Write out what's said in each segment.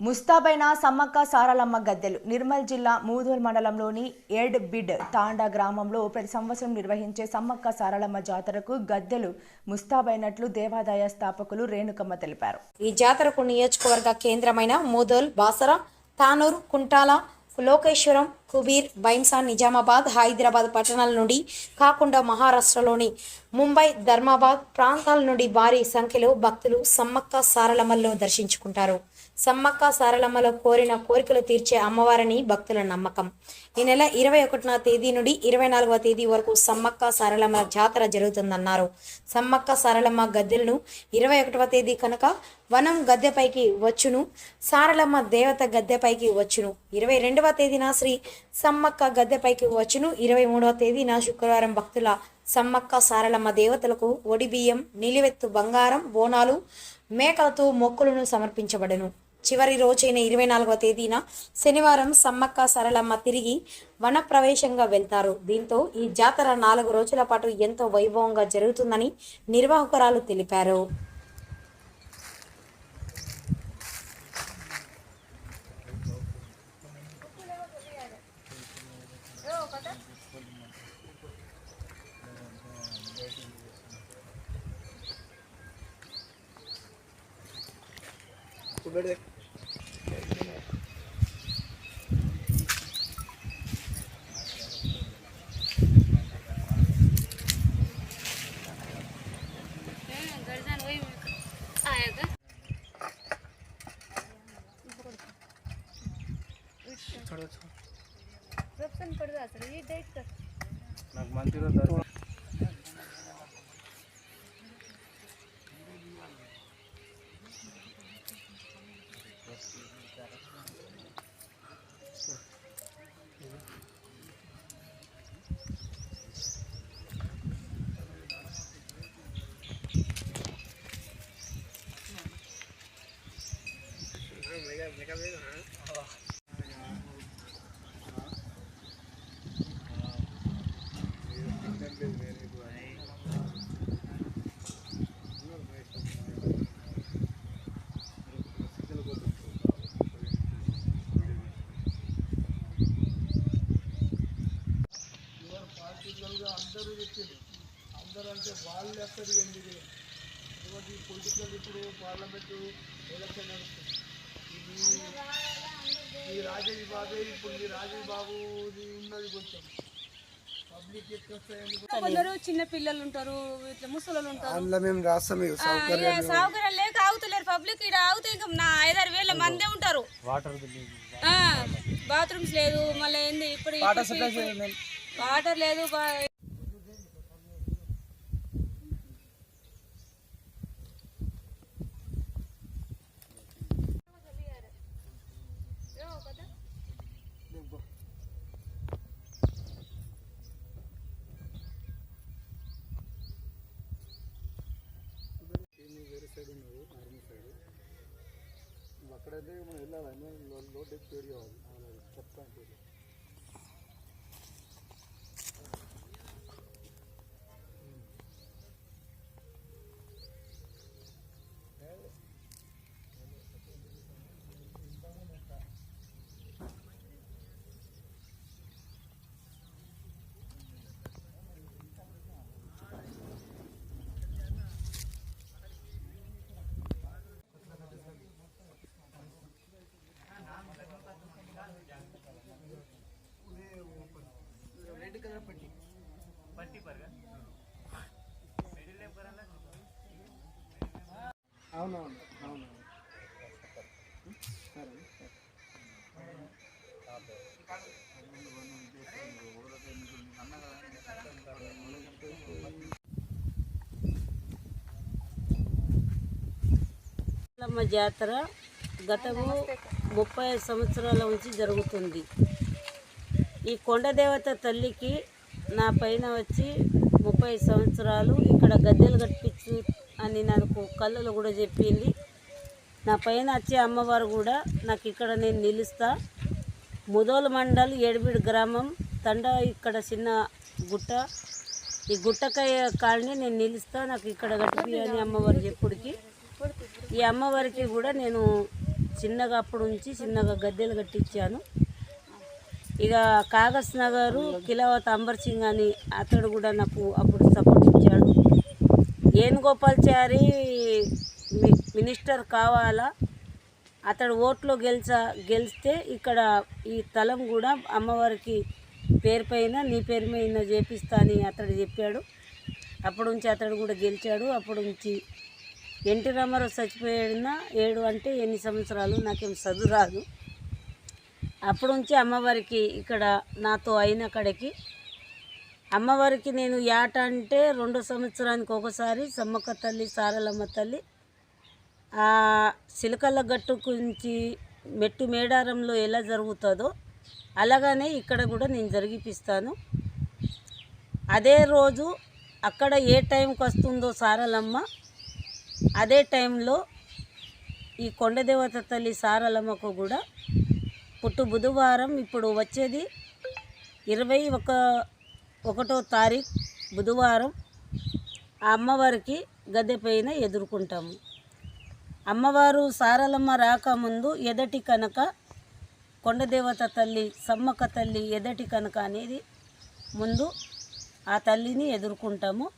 ముస్తాబైన సమ్మక్క సారలమ్మ గద్దెలు. నిర్మల్ జిల్లా మూధోల్ మండలంలోని ఎడ్ బిడ్ తాండా గ్రామంలో ప్రతి సంవత్సరం నిర్వహించే సమ్మక్క సారలమ్మ జాతరకు గద్దెలు ముస్తాబైనట్లు దేవాదాయ స్థాపకులు రేణుకమ్మ తెలిపారు. ఈ జాతరకు నియోజకవర్గ కేంద్రమైన మూధోల్ బాసర తానూర్ కుంటాల లోకేశ్వరం కుబీర్ బైంసా నిజామాబాద్ హైదరాబాద్ పట్టణాల నుండి కాకుండా మహారాష్ట్రలోని ముంబై ధర్మాబాద్ ప్రాంతాల నుండి భారీ సంఖ్యలో భక్తులు సమ్మక్క సారలమ్మల్లో దర్శించుకుంటారు. సమ్మక్క సారలమ్మలో కోరిన కోరికలు తీర్చే అమ్మవారిని భక్తుల నమ్మకం. ఈ నెల ఇరవై ఒకటిన తేదీ నుండి ఇరవై నాలుగవ తేదీ వరకు సమ్మక్క సారలమ్మ జాతర జరుగుతుందన్నారు. సమ్మక్క సారలమ్మ గద్దెలను ఇరవై ఒకటవ తేదీ కనుక వనం గద్దెపైకి వచ్చును సారలమ్మ దేవత గద్దెపైకి వచ్చును. ఇరవై రెండవ తేదీన శ్రీ సమ్మక్క గద్దెపైకి వచ్చును. ఇరవై మూడవ తేదీన శుక్రవారం భక్తుల సమ్మక్క సారలమ్మ దేవతలకు ఒడిబియ్యం నిలివెత్తు బంగారం బోనాలు మేకలతో మొక్కులను సమర్పించబడను. చివరి రోజైన ఇరవై నాలుగవ తేదీన శనివారం సమ్మక్క సరళమ్మ తిరిగి వనప్రవేశంగా వెళ్తారు దీంతో ఈ జాతర నాలుగు రోజుల పాటు ఎంతో వైభవంగా జరుగుతుందని నిర్వాహకురాలు తెలిపారు Verde. అందరూ అంటే వాళ్ళు ఎక్కడ ఎందుకు? ఎందుకంటే ఈ పొలిటికల్ ఇప్పుడు పార్లమెంటు ఎలక్షన్ నడుస్తుంది. ఈ రాజేష్ బాబే ఇప్పుడు ఈ రాజేష్ బాబుది ఉన్నది కొంచెం. కొందరు చిన్న పిల్లలు ఉంటారు ఇట్లా ముసలు ఉంటారు. లేక ఆగుతలేరు పబ్లిక్ ఇక్కడ ఆగితే ఇంకా నా ఐదారు వేల మందే ఉంటారు. వాటర్ బాత్రూమ్స్ లేదు. మళ్ళీ ఏంది? ఇప్పుడు వాటర్ లేదు అక్కడైతే మనం వెళ్ళాలని లోడ్ ఎక్కి పేరు కావాలి అలాగే చెప్తాను అవునవును అవునవును సరే అమ్మ జాతర గతము ముప్పై సంవత్సరాల నుంచి జరుగుతుంది. ఈ కొండ దేవత తల్లికి నా పైన వచ్చి ముప్పై సంవత్సరాలు ఇక్కడ గద్దెలు కట్టించు అని నాకు కళ్ళలు కూడా చెప్పింది. నా పైన వచ్చే అమ్మవారు కూడా నాకు ఇక్కడ నేను నిలుస్తా. ముదోలు మండల్ ఏడుబిడి గ్రామం తండ ఇక్కడ చిన్న గుట్ట. ఈ గుట్టకాయ కాలనీ నేను నిలుస్తా నాకు ఇక్కడ కట్టిపి అని అమ్మవారు చెప్పుడికి. ఈ అమ్మవారికి కూడా నేను చిన్నగా అప్పుడు నుంచి చిన్నగా గద్దెలు కట్టించాను. ఇక కాగస్ నగరు కిలవత్ అంబర్ సింగ్ అని అతడు కూడా నాకు అప్పుడు సపోర్ట్ ఇచ్చాడు. వేణుగోపాల్చారి మి- మినిస్టర్ కావాలా అతడు ఓట్లో గెలిచా గెలిస్తే ఇక్కడ ఈ స్థలం కూడా అమ్మవారికి పేరు పైన నీ పేరు మీద చేపిస్తా అని అతడు చెప్పాడు. అప్పటి నుంచి అతడు కూడా గెలిచాడు. అప్పటి నుంచి ఎన్టీ రామారావు చచ్చిపోయిన ఏడు అంటే ఎన్ని సంవత్సరాలు నాకేం చదువు రాదు అప్పుడుంచి నుంచి అమ్మవారికి ఇక్కడ నాతో అయిన కడకి అమ్మవారికి నేను యాట అంటే రెండు సంవత్సరానికి ఒకసారి సమ్మక్క తల్లి సారలమ్మ తల్లి. ఆ గట్టు గురించి మెట్టు మేడారంలో ఎలా జరుగుతుందో అలాగనే ఇక్కడ కూడా నేను జరిగిపిస్తాను. అదే రోజు అక్కడ ఏ టైంకి వస్తుందో సారలమ్మ అదే టైంలో ఈ కొండదేవత తల్లి సారలమ్మకు కూడా పుట్టు బుధవారం ఇప్పుడు వచ్చేది ఇరవై ఒక ఒకటో తారీఖు బుధవారం. ఆ అమ్మవారికి గద్దె పైన ఎదుర్కొంటాము. అమ్మవారు సారలమ్మ రాకముందు ఎదటి కనుక కొండదేవత తల్లి సమ్మక్క తల్లి ఎదటి కనుక అనేది ముందు ఆ తల్లిని ఎదుర్కొంటాము.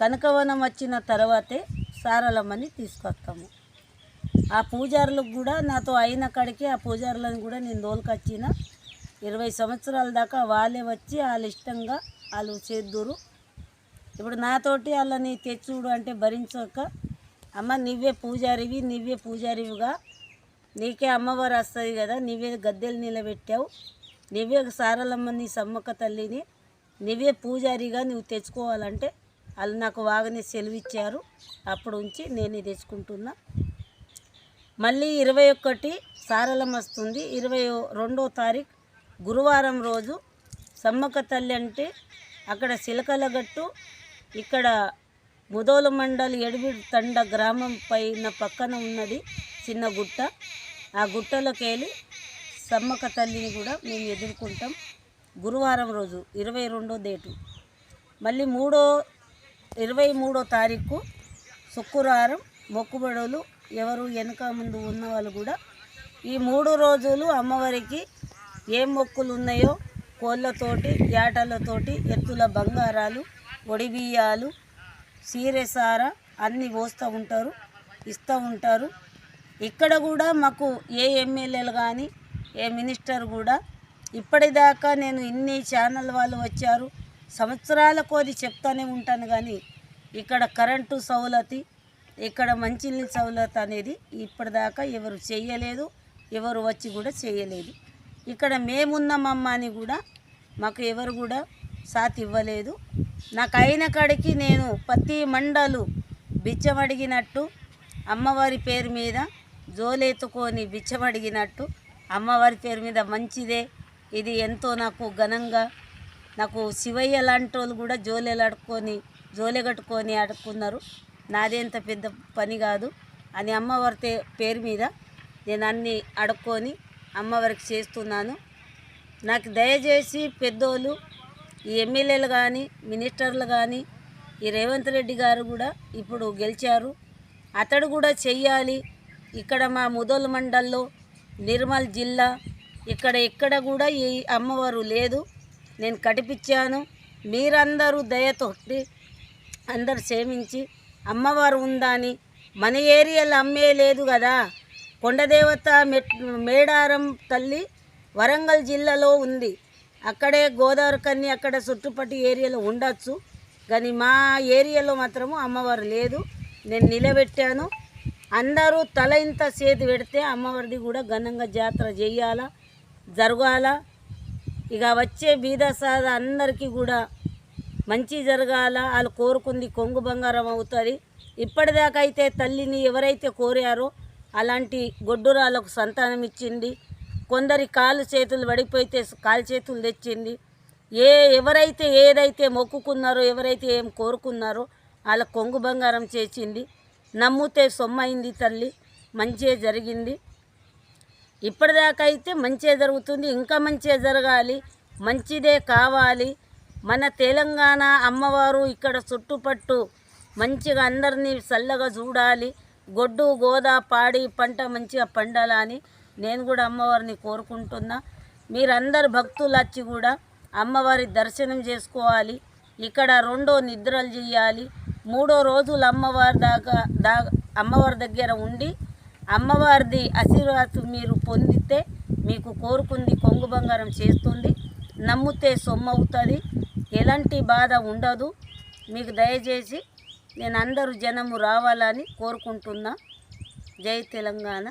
కనకవనం వచ్చిన తర్వాతే సారలమ్మని తీసుకొస్తాము. ఆ పూజారులకు కూడా నాతో అయిన కాడికి ఆ పూజారులను కూడా నేను తోలుకొచ్చిన. ఇరవై సంవత్సరాల దాకా వాళ్ళే వచ్చి వాళ్ళు ఇష్టంగా వాళ్ళు చేద్దురు. ఇప్పుడు నాతోటి వాళ్ళని తెచ్చుడు అంటే భరించక అమ్మ నువ్వే పూజారివి నువ్వే పూజారివిగా. నీకే అమ్మవారు వస్తుంది కదా నువ్వే గద్దెలు నిలబెట్టావు. నువ్వే సారలమ్మని సమ్మక్క తల్లిని నువ్వే పూజారిగా నువ్వు తెచ్చుకోవాలంటే వాళ్ళు నాకు వాగనే సెలవిచ్చారు. అప్పుడు ఉంచి నేనే తెచ్చుకుంటున్నా. మళ్ళీ ఇరవై ఒకటి సారలం వస్తుంది. ఇరవై రెండో తారీఖు గురువారం రోజు సమ్మక్క తల్లి అంటే అక్కడ సిలకలగట్టు ఇక్కడ ముదోలు మండలి ఎడిబిడి తండ గ్రామం పైన పక్కన ఉన్నది చిన్న గుట్ట. ఆ గుట్టలోకి వెళ్ళి సమ్మక్క తల్లిని కూడా మేము ఎదుర్కొంటాం గురువారం రోజు ఇరవై రెండో డేటు. మళ్ళీ మూడో ఇరవై మూడో తారీఖు శుక్రవారం మొక్కుబడులు ఎవరు వెనక ముందు ఉన్న వాళ్ళు కూడా ఈ మూడు రోజులు అమ్మవారికి ఏం మొక్కులు ఉన్నాయో కోళ్ళతోటి యాటలతోటి ఎత్తుల బంగారాలు ఒడిబియ్యాలు సీరెసార అన్నీ పోస్తూ ఉంటారు ఇస్తూ ఉంటారు. ఇక్కడ కూడా మాకు ఏ ఎమ్మెల్యేలు కానీ ఏ మినిస్టర్ కూడా ఇప్పటిదాకా నేను ఇన్ని ఛానల్ వాళ్ళు వచ్చారు సంవత్సరాల కోది చెప్తూనే ఉంటాను కానీ ఇక్కడ కరెంటు సౌలతి ఇక్కడ మంచినీళ్ళ సౌలత అనేది ఇప్పటిదాకా ఎవరు చేయలేదు ఎవరు వచ్చి కూడా చేయలేదు. ఇక్కడ మేమున్నామమ్మ అని కూడా మాకు ఎవరు కూడా సాత్ ఇవ్వలేదు. నాకు అయిన కాడికి నేను ప్రతి మండలు బిచ్చమడిగినట్టు అమ్మవారి పేరు మీద జోలెత్తుకొని బిచ్చమడిగినట్టు అమ్మవారి పేరు మీద మంచిదే. ఇది ఎంతో నాకు ఘనంగా నాకు శివయ్య లాంటి వాళ్ళు కూడా జోలెలు అడుక్కొని జోలె కట్టుకొని అడుక్కున్నారు నాదేంత పెద్ద పని కాదు అని అమ్మవారి పేరు మీద నేను అన్నీ అడుక్కొని అమ్మవారికి చేస్తున్నాను. నాకు దయచేసి పెద్దోళ్ళు ఈ ఎమ్మెల్యేలు కానీ మినిస్టర్లు కానీ ఈ రేవంత్ రెడ్డి గారు కూడా ఇప్పుడు గెలిచారు. అతడు కూడా చెయ్యాలి. ఇక్కడ మా ముదోల్ మండల్లో నిర్మల్ జిల్లా ఇక్కడ ఎక్కడ కూడా ఈ అమ్మవారు లేదు. నేను కటిపించాను మీరందరూ దయతోటి అందరు క్షమించి అమ్మవారు ఉందా అని మన ఏరియాలో అమ్మే లేదు కదా. కొండదేవత మెట్ మేడారం తల్లి వరంగల్ జిల్లాలో ఉంది. అక్కడే గోదావరి కన్ని అక్కడ చుట్టుపట్టి ఏరియాలో ఉండొచ్చు. కానీ మా ఏరియాలో మాత్రము అమ్మవారు లేదు. నేను నిలబెట్టాను. అందరూ తల ఇంత చేతి పెడితే అమ్మవారిది కూడా ఘనంగా జాతర చేయాలా జరగాల. ఇక వచ్చే బీదసాద అందరికీ కూడా మంచి జరగాల వాళ్ళు కోరుకుంది కొంగు బంగారం అవుతుంది. ఇప్పటిదాకా అయితే తల్లిని ఎవరైతే కోరారో అలాంటి గొడ్డురాలకు సంతానం ఇచ్చింది. కొందరి కాలు చేతులు పడిపోయితే కాలు చేతులు తెచ్చింది. ఏ ఎవరైతే ఏదైతే మొక్కుకున్నారో ఎవరైతే ఏం కోరుకున్నారో వాళ్ళ కొంగు బంగారం చేసింది. నమ్మితే సొమ్మైంది తల్లి మంచిగా జరిగింది. ఇప్పటిదాకా అయితే మంచిగా జరుగుతుంది. ఇంకా మంచిగా జరగాలి. మంచిదే కావాలి. మన తెలంగాణ అమ్మవారు ఇక్కడ చుట్టుపట్టు మంచిగా అందరినీ చల్లగా చూడాలి. గొడ్డు గోదా పాడి పంట మంచిగా పండాలని నేను కూడా అమ్మవారిని కోరుకుంటున్నా. మీరందరు భక్తులు వచ్చి కూడా అమ్మవారి దర్శనం చేసుకోవాలి. ఇక్కడ రెండో నిద్రలు చేయాలి. మూడో రోజులు అమ్మవారి దాకా దా అమ్మవారి దగ్గర ఉండి అమ్మవారిది ఆశీర్వాదం మీరు పొందితే మీకు కోరుకుంది కొంగు బంగారం చేస్తుంది. నమ్మితే సొమ్మవుతుంది ఎలాంటి బాధ ఉండదు. మీకు దయచేసి నేను అందరూ జనము రావాలని కోరుకుంటున్నా. జై తెలంగాణ.